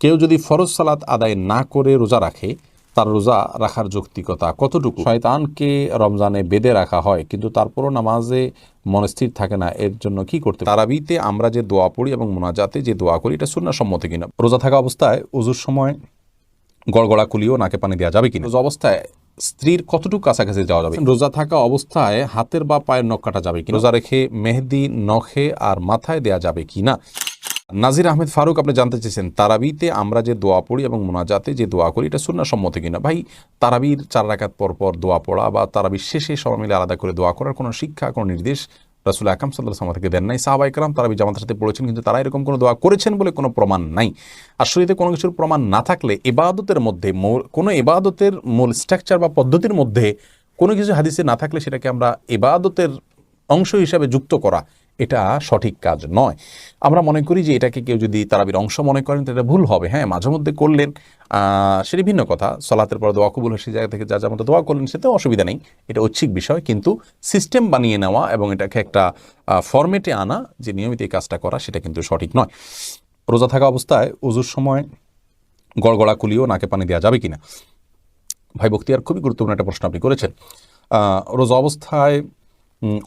কেউ যদি ফরজ সালাত আদায় না করে রোজা রাখে তার রোজা রাখার যৌক্তিকতা কতটুকু? শয়তানকে রমজানে বেঁধে রাখা হয় কিন্তু তারপরও নামাজে মনস্থির থাকে না এর জন্য কি করতে তারাবিতে আমরা যে দোয়া পড়ি এবং মোনাজাতে যে দোয়া করি এটা সুন্না সম্মত কিনা? রোজা থাকা অবস্থায় উজুর সময় গড়গড়া কুলিও নাকে পানি দেওয়া যাবে কিনা? রোজা অবস্থায় স্ত্রীর কতটুকু কাছাকাছি যাওয়া যাবে? রোজা থাকা অবস্থায় হাতের বা পায়ের নখ কাটা যাবে কি রোজা রেখে মেহেদি নখে আর মাথায় দেয়া যাবে কি না নাজির আহমেদ ফারুক, আপনি জানতে চেয়েছেন, তারাবিতে আমরা যে দোয়া পড়ি এবং মোনাজাতে যে দোয়া করি, এটা সুন্না সম্মত কিনা? ভাই, তারাবির চার রাকাত পর পর দোয়া পড়া বা তারাবির শেষে সবাই মিলে আলাদা করে দোয়া করার কোনো শিক্ষা, কোনো নির্দেশ রাসুল আকাম সাল্লাহ সাল্লাম থেকে দেন নাই। সাহাবাই কালাম তারাবি জামাতের সাথে পড়েছেন, কিন্তু তারা এরকম কোনো দোয়া করেছেন বলে কোনো প্রমাণ নাই। শরীরে কোনো কিছুর প্রমাণ না থাকলে এবাদতের মধ্যে কোনো এবাদতের মূল স্ট্রাকচার বা পদ্ধতির মধ্যে কোনো কিছু হাদিসে না থাকলে সেটাকে আমরা এবাদতের অংশ হিসাবে যুক্ত করা এটা সঠিক কাজ নয়। আমরা মনে করি যে এটাকে কেউ যদি তারাবির অংশ মনে করেন, তো এটা ভুল হবে। হ্যাঁ মাঝে মধ্যে করলেন সেটি ভিন্ন কথা। সলাতের পর দোয়া কবুল সেই জায়গা থেকে যা যা মতো দোয়া করলেন সেটাও অসুবিধা নেই। এটা ঐচ্ছিক বিষয়, কিন্তু সিস্টেম বানিয়ে নেওয়া এবং এটাকে একটা ফরম্যাটে আনা, যে নিয়মিত এই কাজটা করা, সেটা কিন্তু সঠিক নয়। রোজা থাকা অবস্থায় উজুর সময় গড়গড়া কুলিও নাকে পানি দেওয়া যাবে কিনা? ভাই বক্তিয়ার, খুবই গুরুত্বপূর্ণ একটা প্রশ্ন আপনি করেছেন। রোজা অবস্থায়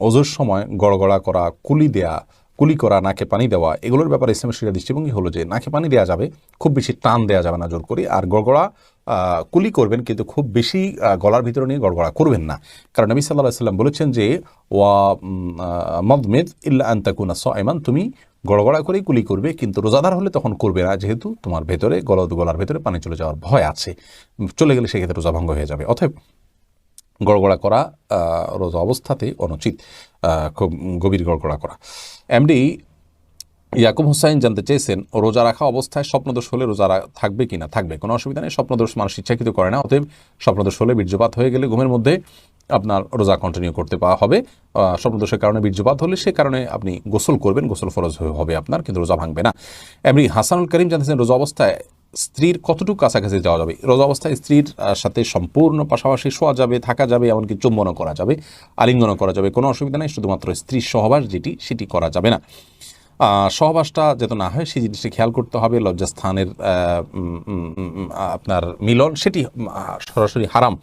অজুর সময় গড়গড়া করা, কুলি দেয়া, কুলি করা, নাকে পানি দেওয়া, এগুলোর ব্যাপারে ইসলামের শিরা দৃষ্টিভঙ্গি হলো যে নাকে পানি দেওয়া যাবে, খুব বেশি টান দেওয়া যাবে না জোর করে, আর গড়গড়া কুলি করবেন কিন্তু খুব বেশি গলার ভিতরে নিয়ে গড়গড়া করবেন না। কারণ নবী সাল্লাহ সাল্লাম বলেছেন যে, ওয়া মদমেদ ইল্লা আন্তাকুনা সাইমান, তুমি গড়গড়া করেই কুলি করবে, কিন্তু রোজাদার হলে তখন করবে না, যেহেতু তোমার ভেতরে, গল, গলার ভেতরে পানি চলে যাওয়ার ভয় আছে। চলে গেলে সেক্ষেত্রে রোজা ভঙ্গ হয়ে যাবে। অতএব গড়গড়া করা রোজা অবস্থাতে অনুচিত খুব গভীর গড়গড়া করা। এমডি ইয়াকুব হুসাইন জানতে চেয়েছেন, রোজা রাখা অবস্থায় স্বপ্নদোষ হলে রোজা থাকবে কি না? থাকবে। কোনো অসুবিধা নেই, স্বপ্নদোষ মানুষ ইচ্ছাকৃত করে না, অতএব স্বপ্নদোষ হলে বীর্যপাত হয়ে গেলে ঘুমের মধ্যে আপনার রোজা কন্টিনিউ করতে পাওয়া হবে। স্বপ্নদোষের কারণে বীর্যপাত হলে সে কারণে আপনি গোসল করবেন, গোসল ফরজ হবে আপনার, কিন্তু রোজা ভাঙবে না। এমনি হাসানুল করিম জানতেছেন রোজা অবস্থায় স্ত্রীর কতটুকু কাছাকাছি যাওয়া যাবে? রোজা অবস্থায় স্ত্রীর সাথে সম্পূর্ণ পাশাপাশি শোয়া যাবে, থাকা যাবে, এমনকি চুম্বনও করা যাবে, আলিঙ্গনও করা যাবে। কোনো অসুবিধা নেই, শুধুমাত্র স্ত্রীর সহবাস যেটি, সেটি করা যাবে না। সহবাসটা যাতে না হয়, সেই জিনিসটি খেয়াল করতে হবে। লজ্জাস্থানের আপনার মিলন, সেটি সরাসরি হারাম।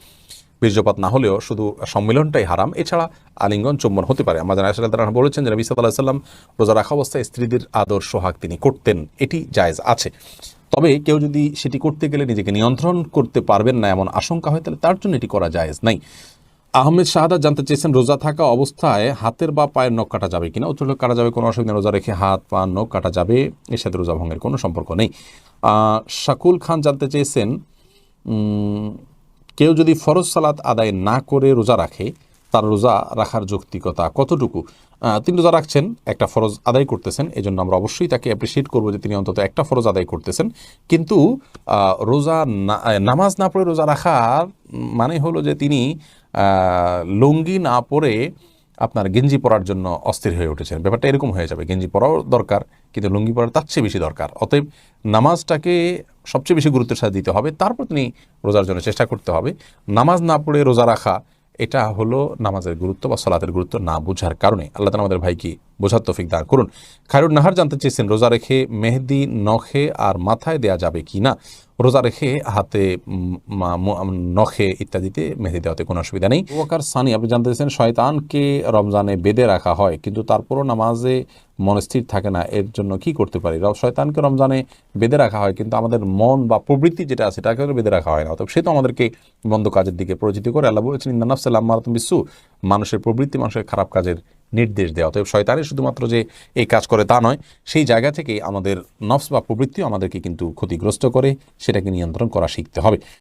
বীর্যপাত না হলেও শুধু সম্মিলনটাই হারাম। এছাড়া আলিঙ্গন, চুম্বন হতে পারে। আমাদের আয়সাল তারা বলেছেন যে নবী সাল্লাহ সাল্লাম রোজা রাখা অবস্থায় স্ত্রীদের আদর সোহাগ তিনি করতেন। এটি জায়েজ আছে। তবে কেউ যদি সেটি করতে গেলে নিজেকে নিয়ন্ত্রণ করতে পারবেন না এমন আশঙ্কা হয়, তাহলে তার জন্য এটি করা জায়েজ নাই আহমেদ শাহাদাত জানতে চেয়েছেন, রোজা থাকা অবস্থায় হাতের বা পায়ের নখ কাটা যাবে কিনা উত্তর কাটা যাবে, কোনো অসুবিধা। রোজা রেখে হাত পা নখ কাটা যাবে, এর সাথে রোজা ভঙ্গের কোনো সম্পর্ক নেই শাকুল খান জানতে চেয়েছেন কেউ যদি ফরজ সালাত আদায় না করে রোজা রাখে তার রোজা রাখার যৌক্তিকতা কতটুকু? তিনি রোজা রাখছেন, একটা ফরজ আদায় করতেছেন এই জন্য আমরা অবশ্যই তাকে অ্যাপ্রিসিয়েট করব যে তিনি অন্তত একটা ফরজ আদায় করতেছেন। কিন্তু রোজা নামাজ না পড়ে রোজা রাখার মানে হলো যে তিনি লুঙ্গি না পরে আপনার গেঞ্জি পরার জন্য অস্থির হয়ে উঠেছেন। ব্যাপারটা এরকম হয়ে যাবে, গেঞ্জি পরাও দরকার, কিন্তু লুঙ্গি পরার তার চেয়ে বেশি দরকার। অতএব নামাজটাকে সবচেয়ে বেশি গুরুত্বের সাথে দিতে হবে, তারপর তিনি রোজার জন্য চেষ্টা করতে হবে। নামাজ না পড়ে রোজা রাখা এটা হলো নামাজের গুরুত্ব বা সলাতের গুরুত্ব না বোঝার কারণে। আল্লাহ তালা আমাদের ভাইকে বোঝার তৌফিক দান করুন। খায়রুন নাহার জানতে চেয়েছেন, রোজা রেখে মেহেদি, নখে আর মাথায় দেয়া যাবে কি না? রোজা রেখে হাতে নখে ইত্যাদিতে মেহেদি দেওয়াতে কোনো অসুবিধা নেই। ওয়াকার সানি, আপনি জানতে চেয়েছেন, শয়তানকে রমজানে বেঁধে রাখা হয়, কিন্তু তারপরও নামাজে মনস্থির থাকে না, এর জন্য কি করতে পারি? শয়তানকে রমজানে বেঁধে রাখা হয়, কিন্তু আমাদের মন বা প্রবৃত্তি যেটা আছে এটাকে বেঁধে রাখা হয় না। অতএব সে তো আমাদেরকে বন্ধ কাজের দিকে পরিচিত করে, আল্লাহ বলেছেন ইন্দানাফসাল্লাহ মারাতুম বিশ্বু মানুষের প্রবৃত্তি মানুষের খারাপ কাজের নির্দেশ দেওয়া অতএব শয়তানের শুধুমাত্র যে এই কাজ করে তা নয়, সেই জায়গা থেকে আমাদের নফস বা প্রবৃত্তিও আমাদেরকে কিন্তু ক্ষতিগ্রস্ত করে, সেটাকে নিয়ন্ত্রণ করা শিখতে হবে।